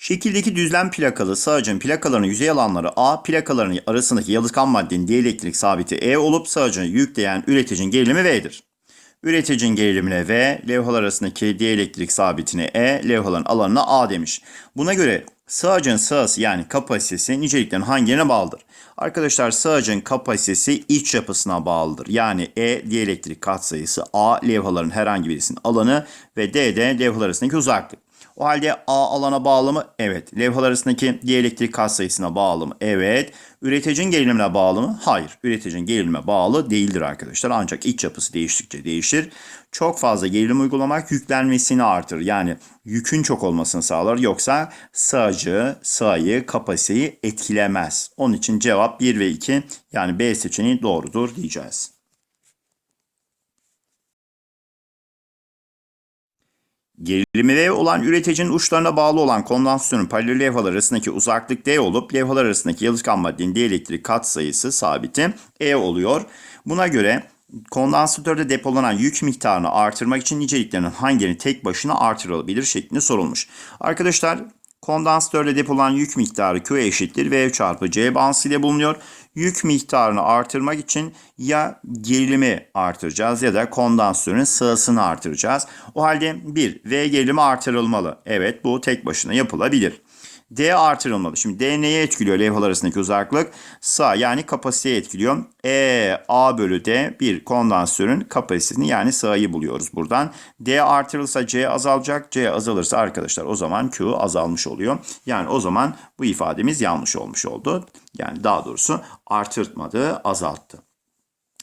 Şekildeki düzlem plakalı sağacın plakalarının yüzey alanları A, plakaların arasındaki yalıtkan maddenin dielektrik sabiti E olup sağacı yükleyen üreticinin gerilimi V'dir. Üreticinin gerilimine V, levhalar arasındaki dielektrik sabitine E, levhaların alanına A demiş. Buna göre sığacın sığası yani kapasitesi niceliklerin hangilerine bağlıdır? Arkadaşlar sığacın kapasitesi iç yapısına bağlıdır. Yani E dielektrik katsayısı, A levhaların herhangi birisinin alanı ve D de levhalar arasındaki uzaklık. O halde A alana bağlı mı? Evet. Levhalar arasındaki dielektrik katsayısına bağlı mı? Evet. Üreticinin gerilimine bağlı mı? Hayır. Üreticinin gerilime bağlı değildir arkadaşlar. Ancak iç yapısı değiştikçe değişir. Çok fazla gerilim uygulamak yüklenmesini artırır. Yani yükün çok olmasını sağlar. Yoksa sığacı, sığayı, kapasiteyi etkilemez. Onun için cevap 1 ve 2 yani B seçeneği doğrudur diyeceğiz. Gerilimi V olan üreticinin uçlarına bağlı olan kondansatörün paralel levhalar arasındaki uzaklık D olup levhalar arasındaki yalıtkan maddenin dielektrik katsayısı sabiti E oluyor. Buna göre kondansatörde depolanan yük miktarını artırmak için niceliklerinin hangileri tek başına artırılabilir şeklinde sorulmuş. Arkadaşlar kondansatörde depolanan yük miktarı Q eşittir V çarpı C bağıntısı ile bulunuyor. Yük miktarını artırmak için ya gerilimi artıracağız ya da kondansatörün sığısını artıracağız. O halde 1. V gerilimi artırılmalı. Evet bu tek başına yapılabilir. D artırılmalı. Şimdi D neye etkiliyor levhalar arasındaki uzaklık? Sağ yani kapasiteye etkiliyor. E A bölü D bir kondansatörün kapasitesini yani sağıyı buluyoruz buradan. D artırılırsa C azalacak. C azalırsa arkadaşlar o zaman Q azalmış oluyor. Yani o zaman bu ifademiz yanlış olmuş oldu. Yani daha doğrusu artırtmadı azalttı.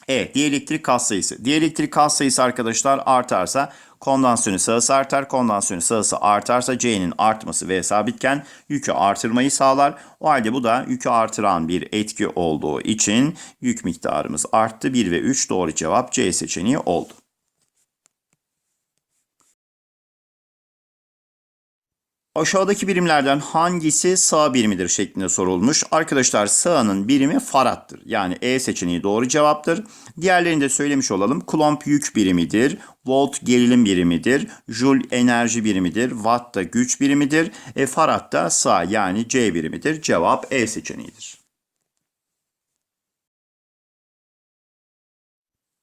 Evet, dielektrik katsayısı. Dielektrik katsayısı arkadaşlar artarsa kondansiyonun sağısı artar. Kondansiyonun sağısı artarsa C'nin artması ve sabitken yükü artırmayı sağlar. O halde bu da yükü artıran bir etki olduğu için yük miktarımız arttı. 1 ve 3 doğru cevap C seçeneği oldu. Aşağıdaki birimlerden hangisi sağ birimidir şeklinde sorulmuş. Arkadaşlar sağının birimi farattır. Yani E seçeneği doğru cevaptır. Diğerlerini de söylemiş olalım. Kulomb yük birimidir. Volt gerilim birimidir. Joule enerji birimidir. Watt da güç birimidir. E, farad da sağ yani C birimidir. Cevap E seçeneğidir.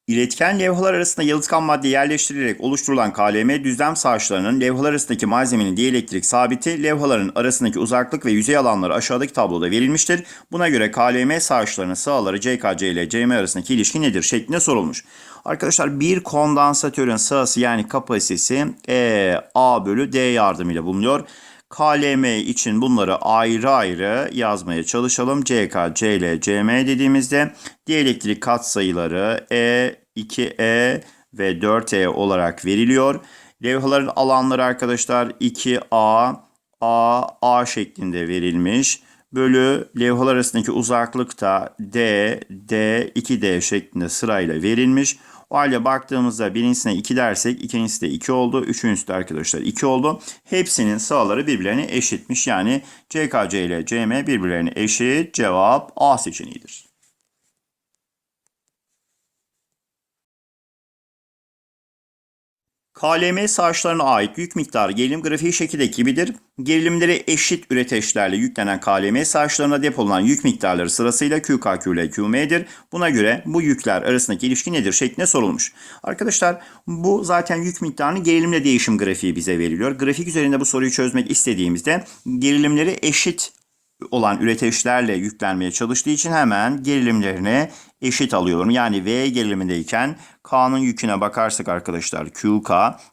İletken levhalar arasında yalıtkan madde yerleştirilerek oluşturulan KLM düzlem saçlarının levhalar arasındaki malzemenin dielektrik sabiti levhaların arasındaki uzaklık ve yüzey alanları aşağıdaki tabloda verilmiştir. Buna göre KLM saçlarının sağları CKC ile CM arasındaki ilişki nedir şeklinde sorulmuş. Arkadaşlar bir kondansatörün sağısı yani kapasitesi E A bölü D yardımıyla bulunuyor. KLM için bunları ayrı ayrı yazmaya çalışalım. CK, CL, CM dediğimizde dielektrik katsayıları E, 2E ve 4E olarak veriliyor. Levhaların alanları arkadaşlar 2A, A, A şeklinde verilmiş. Bölü levhalar arasındaki uzaklık da D, D, 2D şeklinde sırayla verilmiş. O halde baktığımızda birincisine 2 dersek ikincisi de 2 oldu. Üçüncüsü de arkadaşlar 2 oldu. Hepsinin sağları birbirlerine eşitmiş. Yani CKC ile CM birbirlerine eşit. Cevap A seçeneğidir. KLM saçlarına ait yük miktarı gerilim grafiği şekildeki gibidir. Gerilimleri eşit üreteçlerle yüklenen KLM saçlarına depolanan yük miktarları sırasıyla QKQ ile QM'dir. Buna göre bu yükler arasındaki ilişki nedir şeklinde sorulmuş. Arkadaşlar bu zaten yük miktarının gerilimle değişim grafiği bize veriliyor. Grafik üzerinde bu soruyu çözmek istediğimizde gerilimleri eşit olan üreteçlerle yüklenmeye çalıştığı için hemen gerilimlerini eşit alıyorum. Yani V gerilimindeyken K'nın yüküne bakarsak arkadaşlar QK,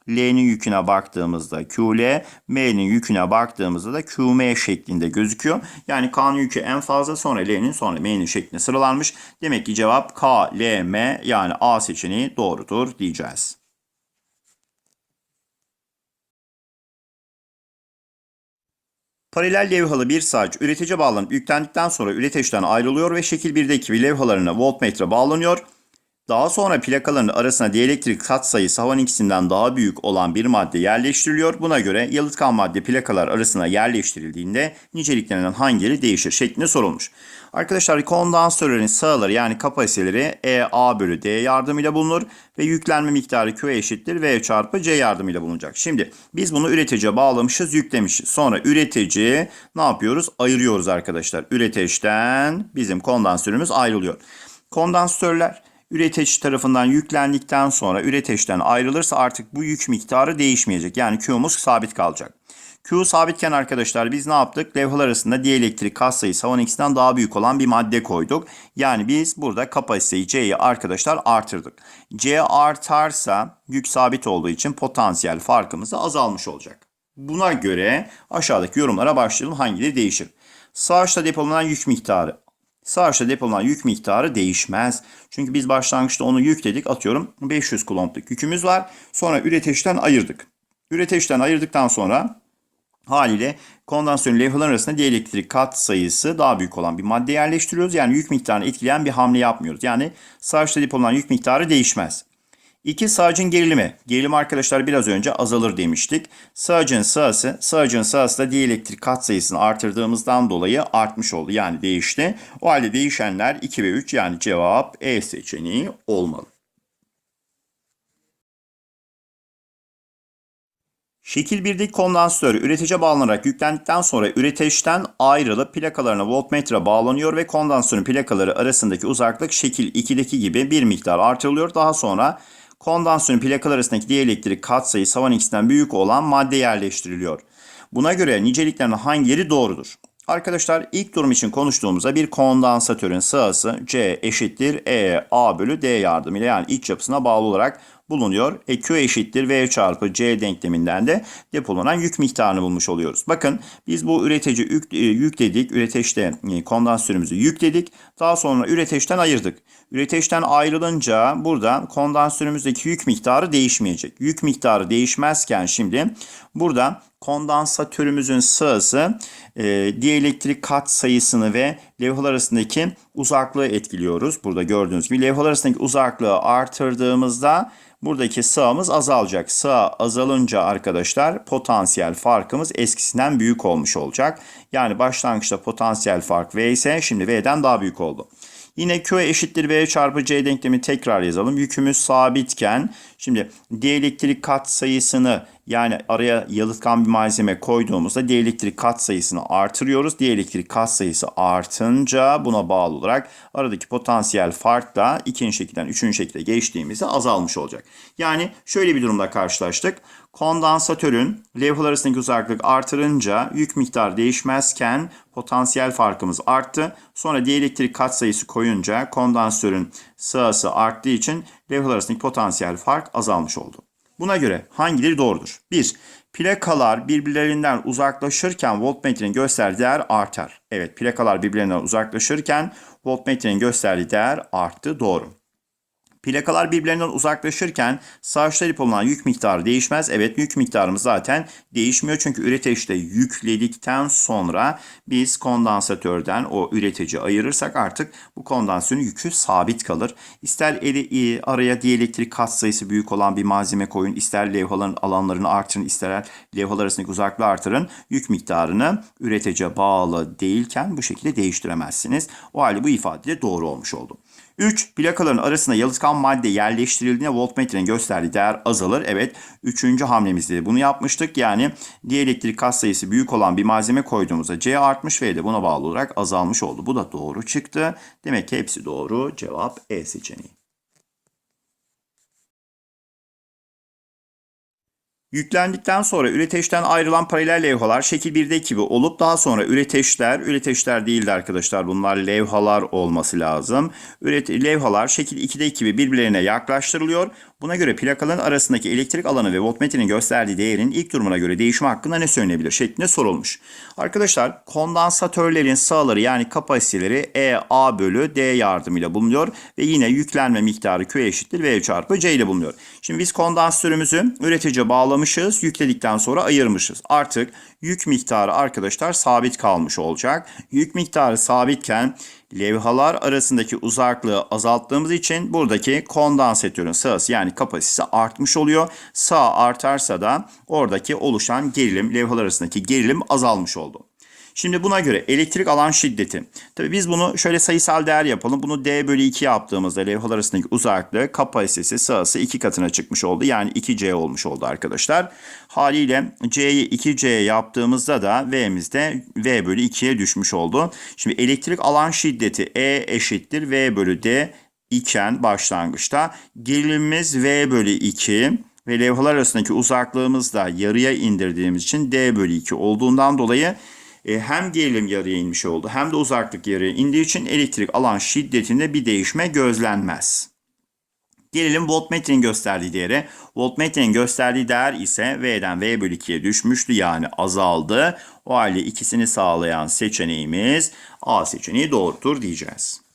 L'nin yüküne baktığımızda QL, M'nin yüküne baktığımızda da QM şeklinde gözüküyor. Yani K'nın yükü en fazla sonra L'nin sonra M'nin şeklinde sıralanmış. Demek ki cevap K, L, M yani A seçeneği doğrudur diyeceğiz. Paralel levhalı bir saç üretici bağlanıp yüklendikten sonra üreteçten ayrılıyor ve şekil 1'deki levhalarına voltmetre bağlanıyor. Daha sonra plakaların arasına dielektrik katsayısı havanın ikisinden daha büyük olan bir madde yerleştiriliyor. Buna göre yalıtkan madde plakalar arasına yerleştirildiğinde niceliklerinden hangileri değişir şeklinde sorulmuş. Arkadaşlar kondansatörlerin sağları yani kapasiteleri E A bölü D yardımıyla bulunur ve yüklenme miktarı Q eşittir V çarpı C yardımıyla bulunacak. Şimdi biz bunu üreticiye bağlamışız yüklemişiz. Sonra üretici ne yapıyoruz? Ayırıyoruz arkadaşlar. Üreteçten bizim kondansatörümüz ayrılıyor. Kondansatörler üretici tarafından yüklendikten sonra üreteçten ayrılırsa artık bu yük miktarı değişmeyecek. Yani Q'muz sabit kalacak. Q sabitken arkadaşlar biz ne yaptık? Levhalar arasında dielektrik katsayısı havanın ikisinden daha büyük olan bir madde koyduk. Yani biz burada kapasiteyi C'yi arkadaşlar artırdık. C artarsa yük sabit olduğu için potansiyel farkımız da azalmış olacak. Buna göre aşağıdaki yorumlara başlayalım. Hangileri değişir? Sağ depolanan yük miktarı. Sağ üstte depolanan yük miktarı değişmez. Çünkü biz başlangıçta onu yükledik. Atıyorum 500 kulombluk yükümüz var. Sonra üreteçten ayırdık. Üreteçten ayırdıktan sonra haliyle kondansatörün levhalar arasında dielektrik kat sayısı daha büyük olan bir madde yerleştiriyoruz. Yani yük miktarını etkileyen bir hamle yapmıyoruz. Yani sağ üstte depolanan yük miktarı değişmez. İki sağcın gerilimi. Gerilim arkadaşlar biraz önce azalır demiştik. Sağcın sağısı, sağcın sağısı da dielektrik kat sayısını artırdığımızdan dolayı artmış oldu. Yani değişti. O halde değişenler 2 ve 3 yani cevap E seçeneği olmalı. Şekil 1'deki kondansatör üretice bağlanarak yüklendikten sonra üreteçten ayrılıp plakalarına voltmetre bağlanıyor ve kondansatörün plakaları arasındaki uzaklık şekil 2'deki gibi bir miktar artırılıyor. Daha sonra kondansatörün plakalar arasındaki dielektrik katsayısı havanın ikisinden büyük olan madde yerleştiriliyor. Buna göre niceliklerin hangileri doğrudur? Arkadaşlar ilk durum için konuştuğumuzda bir kondansatörün sığası C eşittir E A bölü D yardımıyla yani iç yapısına bağlı olarak bulunuyor. E, Q eşittir V çarpı C denkleminden de depolanan yük miktarını bulmuş oluyoruz. Bakın biz bu üretici yük, e, yükledik. Üreteçte e, kondansatörümüzü yükledik. Daha sonra üreteçten ayırdık. Üreteçten ayrılınca burada kondansatörümüzdeki yük miktarı değişmeyecek. Yük miktarı değişmezken şimdi burada kondansatörümüzün sığası e, dielektrik kat sayısını ve levhalar arasındaki uzaklığı etkiliyoruz. Burada gördüğünüz gibi levhalar arasındaki uzaklığı artırdığımızda buradaki sığımız azalacak. Sığ azalınca arkadaşlar potansiyel farkımız eskisinden büyük olmuş olacak. Yani başlangıçta potansiyel fark V ise şimdi V'den daha büyük oldu. Yine Q eşittir V çarpı C denklemi tekrar yazalım. Yükümüz sabitken şimdi dielektrik kat sayısını yani araya yalıtkan bir malzeme koyduğumuzda dielektrik kat sayısını artırıyoruz. Dielektrik kat sayısı artınca buna bağlı olarak aradaki potansiyel fark da ikinci şekilden üçüncü şekilde geçtiğimizde azalmış olacak. Yani şöyle bir durumda karşılaştık. Kondansatörün levhalar arasındaki uzaklık artırınca yük miktarı değişmezken potansiyel farkımız arttı. Sonra dielektrik katsayısı koyunca kondansatörün sığası arttığı için levhalar arasındaki potansiyel fark azalmış oldu. Buna göre hangileri doğrudur? 1. Plakalar birbirlerinden uzaklaşırken voltmetrenin gösterdiği değer artar. Evet plakalar birbirlerinden uzaklaşırken voltmetrenin gösterdiği değer arttı. Doğru. Plakalar birbirlerinden uzaklaşırken sağ üstte bulunan yük miktarı değişmez. Evet yük miktarımız zaten değişmiyor. Çünkü üreteçte yükledikten sonra biz kondansatörden o üretici ayırırsak artık bu kondansatörün yükü sabit kalır. İster eli, araya dielektrik katsayısı büyük olan bir malzeme koyun, ister levhaların alanlarını artırın, ister levhalar arasındaki uzaklığı artırın. Yük miktarını üreticiye bağlı değilken bu şekilde değiştiremezsiniz. O halde bu ifade de doğru olmuş oldu. 3. Plakaların arasında yalıtkan madde yerleştirildiğinde voltmetrenin gösterdiği değer azalır. Evet 3. hamlemizde bunu yapmıştık. Yani dielektrik katsayısı büyük olan bir malzeme koyduğumuzda C artmış ve de buna bağlı olarak azalmış oldu. Bu da doğru çıktı. Demek ki hepsi doğru. Cevap E seçeneği. Yüklendikten sonra üreteçten ayrılan paralel levhalar şekil 1'deki gibi olup daha sonra üreteçler, üreteçler değildi arkadaşlar bunlar levhalar olması lazım. Üret levhalar şekil 2'deki gibi birbirlerine yaklaştırılıyor. Buna göre plakaların arasındaki elektrik alanı ve voltmetrenin gösterdiği değerin ilk durumuna göre değişimi hakkında ne söylenebilir şeklinde sorulmuş. Arkadaşlar kondansatörlerin sağları yani kapasiteleri E A bölü D yardımıyla bulunuyor ve yine yüklenme miktarı Q eşittir V çarpı C ile bulunuyor. Şimdi biz kondansatörümüzü üreticiye bağlamışız toplamışız. Yükledikten sonra ayırmışız. Artık yük miktarı arkadaşlar sabit kalmış olacak. Yük miktarı sabitken levhalar arasındaki uzaklığı azalttığımız için buradaki kondansatörün sağısı yani kapasitesi artmış oluyor. Sağ artarsa da oradaki oluşan gerilim, levhalar arasındaki gerilim azalmış oldu. Şimdi buna göre elektrik alan şiddeti. Tabii biz bunu şöyle sayısal değer yapalım. Bunu D bölü 2 yaptığımızda levhalar arasındaki uzaklığı kapasitesi sağısı 2 katına çıkmış oldu. Yani 2C olmuş oldu arkadaşlar. Haliyle C'yi 2C yaptığımızda da V'miz de V bölü 2'ye düşmüş oldu. Şimdi elektrik alan şiddeti E eşittir V bölü D iken başlangıçta gerilimimiz V bölü 2 ve levhalar arasındaki uzaklığımız da yarıya indirdiğimiz için D bölü 2 olduğundan dolayı hem gerilim yarıya inmiş oldu hem de uzaklık yarıya indiği için elektrik alan şiddetinde bir değişme gözlenmez. Gelelim voltmetrenin gösterdiği değere. Voltmetrenin gösterdiği değer ise V'den V bölü 2'ye düşmüştü yani azaldı. O halde ikisini sağlayan seçeneğimiz A seçeneği doğrudur diyeceğiz.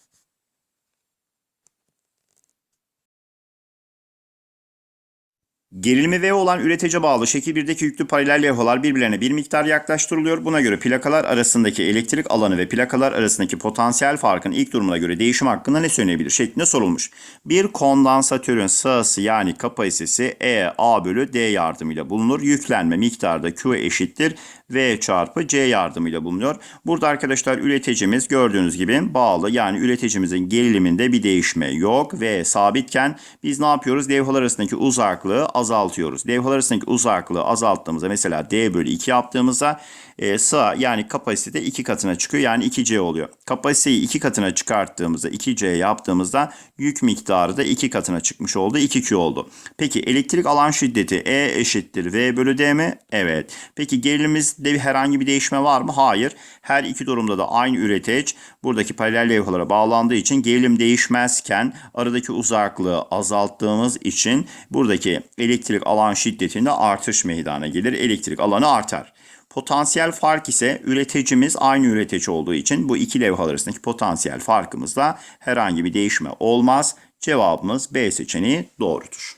Gerilimi V olan üretici bağlı şekil 1'deki yüklü paralel levhalar birbirlerine bir miktar yaklaştırılıyor. Buna göre plakalar arasındaki elektrik alanı ve plakalar arasındaki potansiyel farkın ilk durumuna göre değişim hakkında ne söylenebilir şeklinde sorulmuş. Bir kondansatörün sağısı yani kapasitesi E A bölü D yardımıyla bulunur. Yüklenme miktarı da Q eşittir V çarpı C yardımıyla bulunuyor. Burada arkadaşlar üreticimiz gördüğünüz gibi bağlı yani üreticimizin geriliminde bir değişme yok ve sabitken biz ne yapıyoruz? Levhalar arasındaki uzaklığı azaltıyoruz. Levhalar arasındaki uzaklığı azalttığımızda mesela D bölü 2 yaptığımızda e, sağ yani kapasite 2 katına çıkıyor yani 2C oluyor. Kapasiteyi 2 katına çıkarttığımızda 2C yaptığımızda yük miktarı da 2 katına çıkmış oldu 2Q oldu. Peki elektrik alan şiddeti E eşittir V bölü D mi? Evet. Peki gerilimimizde herhangi bir değişme var mı? Hayır. Her iki durumda da aynı üreteç buradaki paralel levhalara bağlandığı için gerilim değişmezken aradaki uzaklığı azalttığımız için buradaki elektrik alan şiddetinde artış meydana gelir. Elektrik alanı artar. Potansiyel fark ise üreticimiz aynı üretici olduğu için bu iki levha arasındaki potansiyel farkımızda herhangi bir değişme olmaz. Cevabımız B seçeneği doğrudur.